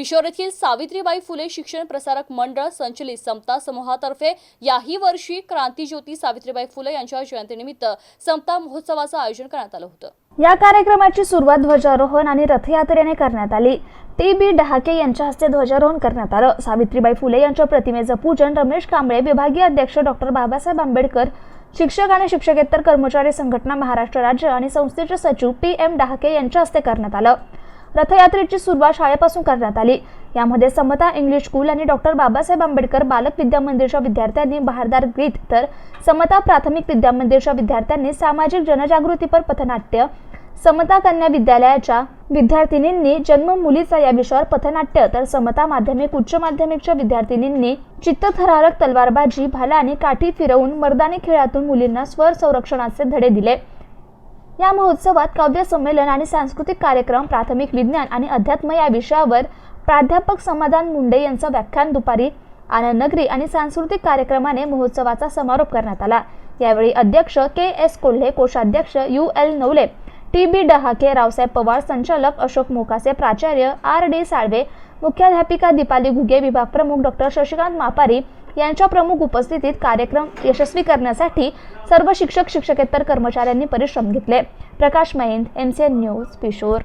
पिशोर येथील सावित्रीबाई फुले शिक्षण प्रसारक मंडळ संचलित समता समूहातर्फे याही वर्षी क्रांतीज्योती सावित्रीबाई फुले यांच्या जयंतीनिमित्त समता महोत्सवाचं आयोजन करण्यात आलं होतं. या कार्यक्रमाची सुरुवात ध्वजारोहण आणि रथयात्रेने करण्यात आली. टी बी डहाके यांच्या हस्ते ध्वजारोहण करण्यात आलं. सावित्रीबाई फुले यांच्या प्रतिमेचं पूजन रमेश कांबळे विभागीय अध्यक्ष डॉक्टर बाबासाहेब आंबेडकर शिक्षक आणि शिक्षकेतर कर्मचारी संघटना महाराष्ट्र राज्य आणि संस्थेचे सचिव पी एम डहाके यांच्या हस्ते करण्यात आलं. रथयात्रेची सुरुवात शाळेपासून करण्यात आली. यामध्ये समता इंग्लिश स्कूल आणि डॉक्टर बाबासाहेब आंबेडकर बालक विद्या मंदिरच्या विद्यार्थ्यांनी बहारदार गीत तर समता प्राथमिक विद्या मंदिरच्या विद्यार्थ्यांनी सामाजिक जनजागृतीपर पथनाट्य समता कन्या विद्यालयाच्या विद्यार्थिनींनी जन्म मुलीचा या विषयावर पथनाट्य तर समता माध्यमिक उच्च माध्यमिकच्या विद्यार्थिनींनी चित्तथरारक तलवारबाजी भाला आणि काठी फिरवून मर्दानी खेळातून मुलींना स्वर संरक्षणाचे धडे दिले. या महोत्सवात काव्य संमेलन आणि सांस्कृतिक कार्यक्रम प्राथमिक विज्ञान आणि अध्यात्म या विषयावर प्राध्यापक समाधान मुंडे यांचं व्याख्यान दुपारी आनंद नगरी आणि सांस्कृतिक कार्यक्रमाने महोत्सवाचा समारोप करण्यात आला. यावेळी अध्यक्ष के एस कोल्हे कोषाध्यक्ष U L Navale T B Dahake Raosaheb Pawar संचालक अशोक मोकासे प्राचार्य आर डी साळवे मुख्याध्यापिका दीपाली घुगे विभाग प्रमुख डॉक्टर शशिकांत मापारी यांच्या प्रमुख उपस्थितीत कार्यक्रम यशस्वी करण्यासाठी सर्व शिक्षक शिक्षकेतर कर्मचाऱ्यांनी परिश्रम घेतले. Prakash Mahind M C N news Pishor.